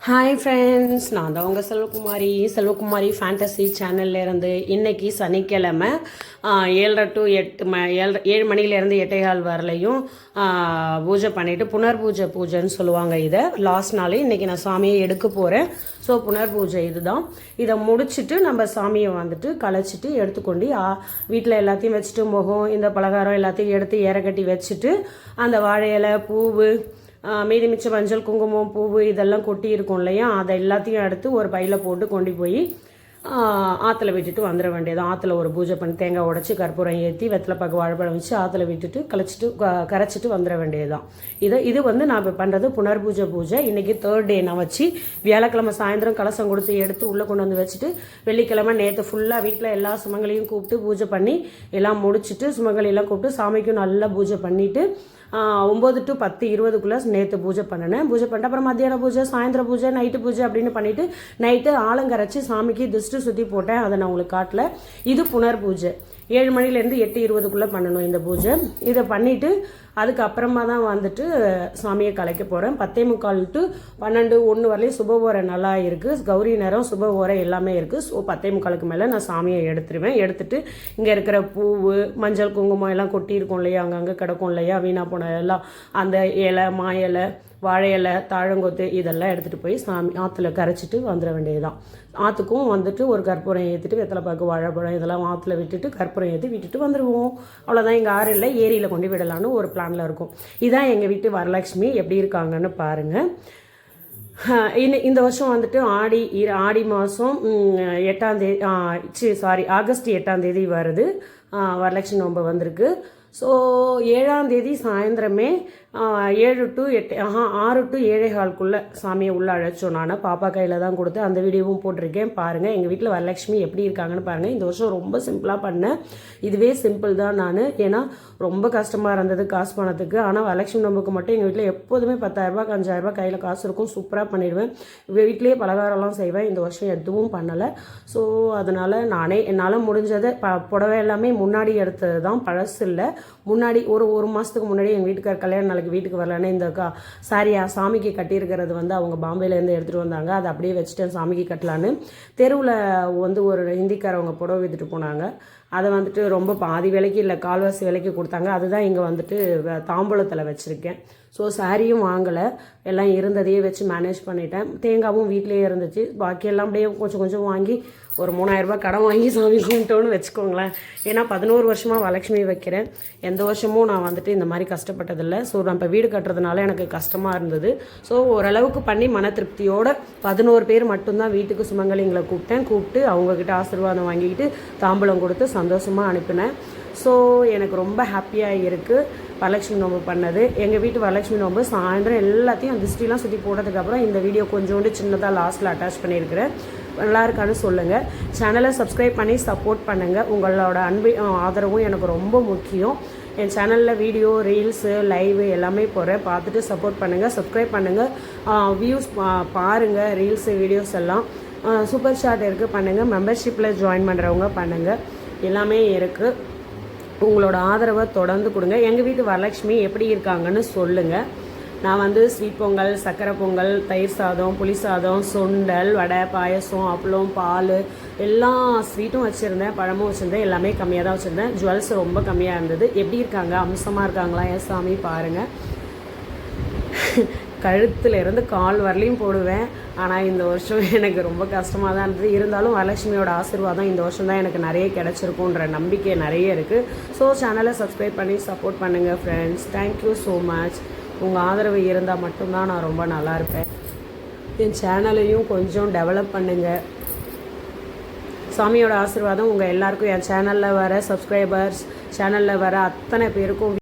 Hi friends நான் தான் உங்கள் செல்வகுமாரி. செல்வகுமாரி ஃபேண்டசி சேனல்லேருந்து இன்றைக்கி இன்னைக்கு சனிக்கிழமை ஏழரை டு எட்டு ம ஏழு ஏழு மணிலேருந்து எட்டைகால் வரலையும் பூஜை பண்ணிவிட்டு புனர் பூஜை பூஜைன்னு சொல்லுவாங்க இதை. லாஸ்ட் நாள் இன்னைக்கு நான் சாமியை எடுக்க போகிறேன் ஸோ புனர் பூஜை இதுதான். இதை முடிச்சுட்டு நம்ம சாமியை வந்துட்டு களைச்சிட்டு எடுத்துக்கொண்டு வீட்டில் எல்லாத்தையும் வச்சுட்டு முகம் இந்த பலகாரம் எல்லாத்தையும் எடுத்து ஏறக்கட்டி வச்சுட்டு அந்த வாழை இலை பூவு மீதி மிச்ச மஞ்சள் குங்குமம் பூவு இதெல்லாம் கொட்டி இருக்கும் இல்லையா? அதை எல்லாத்தையும் எடுத்து ஒரு பையில் போட்டு கொண்டு போய் ஆற்றுல விட்டுட்டு வந்துட வேண்டியது. ஆற்றுல ஒரு பூஜை பண்ணி தேங்காய் உடச்சி கற்பூரம் ஏற்றி வெத்தலை வெத்தலைப்பாக்கு வாழைப்பழம் வச்சு ஆற்றுல விட்டுட்டு கலைச்சிட்டு கரைச்சிட்டு வந்துட வேண்டியதுதான். இது இது வந்து நான் இப்போ பண்ணுறது புனர்பூஜை பூஜை இன்னைக்கு தேர்ட் டே நான் வச்சு வியாழக்கிழமை சாயந்தரம் கலசம் கொடுத்து எடுத்து உள்ளே கொண்டு வந்து வச்சுட்டு வெள்ளிக்கிழமை நேற்று ஃபுல்லாக வீட்டில் எல்லா சுமங்களையும் கூப்பிட்டு பூஜை பண்ணி எல்லாம் முடிச்சுட்டு சுமங்கலையெல்லாம் கூப்பிட்டு சாமிக்கும் நல்லா பூஜை பண்ணிவிட்டு ஒம்பது டு பத்து இருபதுக்குள்ளே நேற்று பூஜை பண்ணினேன். பூஜை பண்ணிட்டு அப்புறம் மத்தியான பூஜை சாயந்தர பூஜை நைட்டு பூஜை அப்படின்னு பண்ணிட்டு நைட்டு ஆலங்கரைச்சி சாமிக்கு திருஷ்டி சுற்றி போட்டேன். அதை நான் உங்களுக்கு காட்டல. இது புனர் பூஜை. ஏழு மணிலேருந்து எட்டு இருபதுக்குள்ளே பண்ணணும் இந்த பூஜை. இதை பண்ணிவிட்டு அதுக்கப்புறமா தான் வந்துட்டு சாமியை கலைக்க போகிறேன் பத்தே முக்கால் டு பன்னெண்டு ஒன்று வரலையும் சுப ஓரை நல்லா இருக்குது கௌரி நேரம் சுப ஓரை எல்லாமே இருக்குது ஸோ பத்தே முக்காலுக்கு மேலே நான் சாமியை எடுத்துருவேன். எடுத்துட்டு இங்கே இருக்கிற பூவு மஞ்சள் குங்குமம் எல்லாம் கொட்டி இருக்கும் இல்லையா? அங்கங்கே கிடக்கும் இல்லையா? வீணாக போன எல்லாம் அந்த இலை மா இலை வாழை இலை தாழங்கொத்து இதெல்லாம் எடுத்துகிட்டு போய் சாமி ஆற்றுல கரைச்சிட்டு வந்துட வேண்டியதுதான். ஆற்றுக்கும் வந்துட்டு ஒரு கற்பூரம் ஏற்றிட்டு வெத்தலைப்பாக்கு வாழைப்பழம் இதெல்லாம் ஆற்றுல விட்டுட்டு கற்பூரம் ஏற்றி விட்டுட்டு வந்துடுவோம் அவ்வளோதான் எங்கள் ஆறில் ஏரியில் கொண்டு விடலான்னு ஒரு பிளானில் இருக்கும். இதான் எங்கள் வீட்டு வரலட்சுமி எப்படி இருக்காங்கன்னு பாருங்கள் இந்த- இந்த வருஷம் வந்துட்டு ஆடி ஆடி மாதம் எட்டாம் தேதி சாரி ஆகஸ்ட் எட்டாம் தேதி வருது. வரலட்சுமி நோன்பு வந்திருக்கு. ஸோ ஏழாம் தேதி சாயந்தரமே ஏழு டு எட்டு ஆஹா ஆறு டு ஏழைகால்குள்ளே சாமியை உள்ளே அழைச்சோம் நான். பாப்பா கையில் தான் கொடுத்து அந்த வீடியோவும் போட்டிருக்கேன். பாருங்கள் எங்கள் வீட்டில் வரலட்சுமி எப்படி இருக்காங்கன்னு பாருங்கள் இந்த வருஷம் ரொம்ப சிம்பிளாக பண்ணேன். இதுவே சிம்பிள் தான் நான். ஏன்னா ரொம்ப கஷ்டமாக இருந்தது காசு பணத்துக்கு. ஆனால் வரலட்சுமி நம்புக்கு மட்டும் எங்கள் வீட்டில் எப்போதுமே பத்தாயிரரூபா அஞ்சாயிரரூபா கையில் காசு இருக்கும். சூப்பராக பண்ணிடுவேன். வீட்லேயே பலகாரம்லாம் செய்வேன். இந்த வருஷம் எதுவும் பண்ணலை. ஸோ அதனால் நானே என்னால் முடிஞ்சதை ப புடவை எல்லாமே முன்னாடி எடுத்தது தான் பழசு இல்லை. முன்னாடி ஒரு ஒரு மாதத்துக்கு முன்னாடி எங்கள் வீட்டுக்கார் கல்யாண நாளைக்கு வீட்டுக்கு வரலன்னு இந்த கா சாரியா சாமிக்கு கட்டியிருக்கிறது வந்து அவங்க பாம்பேலேருந்து எடுத்துகிட்டு வந்தாங்க. அதை அப்படியே வச்சுட்டேன் சாமிக்கு கட்டலான்னு. தெருவில் வந்து ஒரு ஹிந்திக்காரவங்க புடவை வித்துட்டு போனாங்க. அதை வந்துட்டு ரொம்ப பாதி விலைக்கு இல்லை கால்வாசி விலைக்கு கொடுத்தாங்க. அதுதான் இங்கே வந்துட்டு தாம்பூலத்தில் வச்சுருக்கேன். ஸோ சாரியும் வாங்கலை. எல்லாம் இருந்ததையே வச்சு மேனேஜ் பண்ணிட்டேன். தேங்காவும் வீட்லேயே இருந்துச்சு. பாக்கியெல்லாம் அப்படியே கொஞ்சம் கொஞ்சம் வாங்கி ஒரு மூணாயிரரூபா கடன் வாங்கி சாமி கும்பிட்டோன்னு வச்சுக்கோங்களேன். ஏன்னா பதினோரு வருஷமாக வரலட்சுமி வைக்கிறேன். எந்த வருஷமும் நான் வந்துட்டு இந்த மாதிரி கஷ்டப்பட்டதில்லை. ஸோ நான் இப்போ வீடு கட்டுறதுனால எனக்கு கஷ்டமாக இருந்தது. ஸோ ஓரளவுக்கு பண்ணி மன திருப்தியோட பதினோரு பேர் மட்டும்தான் வீட்டுக்கு சுமங்கலிங்களை கூப்பிட்டேன். கூப்பிட்டு அவங்கக்கிட்ட ஆசீர்வாதம் வாங்கிக்கிட்டு தாம்பூலம் கொடுத்து சந்தோஷமாக அனுப்பினேன். ஸோ எனக்கு ரொம்ப ஹாப்பியாக இருக்குது வரலட்சுமி நோம்பு பண்ணது. எங்கள் வீட்டு வரலட்சுமி நோம்பு சாயந்தரம் எல்லாத்தையும் திருஷ்டிலாம் சுற்றி போட்டதுக்கப்புறம் இந்த வீடியோ கொஞ்சோண்டு சின்னதாக லாஸ்ட்டில் அட்டாச் பண்ணியிருக்கிறேன். நல்லா இருக்கான்னு சொல்லுங்கள் சேனலை சப்ஸ்கிரைப் பண்ணி சப்போர்ட் பண்ணுங்கள் உங்களோட அன்பு ஆதரவும் எனக்கு ரொம்ப முக்கியம். என் சேனலில் வீடியோ ரீல்ஸு லைவ் எல்லாமே போகிறேன் பார்த்துட்டு சப்போர்ட் பண்ணுங்கள் சப்ஸ்கிரைப் பண்ணுங்கள் வியூஸ் பாருங்கள் ரீல்ஸு வீடியோஸ் எல்லாம். சூப்பர் சாட் இருக்குது பண்ணுங்கள் மெம்பர்ஷிப்பில் ஜாயின் பண்ணுறவங்க பண்ணுங்கள் எல்லாமே இருக்குது உங்களோட ஆதரவை தொடர்ந்து கொடுங்க. எங்கள் வீட்டு வரலட்சுமி எப்படி இருக்காங்கன்னு சொல்லுங்கள் நான் வந்து ஸ்வீட் பொங்கல் சக்கரை பொங்கல் தயிர் சாதம் புளி சாதம் சுண்டல் வடை பாயசம் அப்பளம் பால் எல்லா ஸ்வீட்டும் வச்சுருந்தேன். பழமும் வச்சுருந்தேன். எல்லாமே கம்மியாக தான் வச்சுருந்தேன். ஜுவல்ஸ் ரொம்ப கம்மியாக இருந்தது. எப்படி இருக்காங்க? அம்சமாக இருக்காங்களா? என் சாமி பாருங்கள் கழுத்தில் இருந்து கால் வரலையும் போடுவேன். ஆனால் இந்த வருஷம் எனக்கு ரொம்ப கஷ்டமாக தான் இருந்தது. இருந்தாலும் வரலட்சுமியோட ஆசீர்வாதம் இந்த வருஷம் தான் எனக்கு நிறைய கிடச்சிருக்குன்ற நம்பிக்கை நிறைய இருக்குது ஸோ சேனலை சப்ஸ்கிரைப் பண்ணி சப்போர்ட் பண்ணுங்கள் ஃப்ரெண்ட்ஸ் தேங்க்யூ ஸோ மச் உங்கள் ஆதரவு இருந்தால் மட்டும்தான் நான் ரொம்ப நல்லா இருப்பேன். என் சேனலையும் கொஞ்சம் டெவலப் பண்ணுங்கள் சாமியோட ஆசிர்வாதம் உங்கள் எல்லாருக்கும். என் சேனலில் வர சப்ஸ்கிரைபர்ஸ் சேனலில் வர அத்தனை பேருக்கும்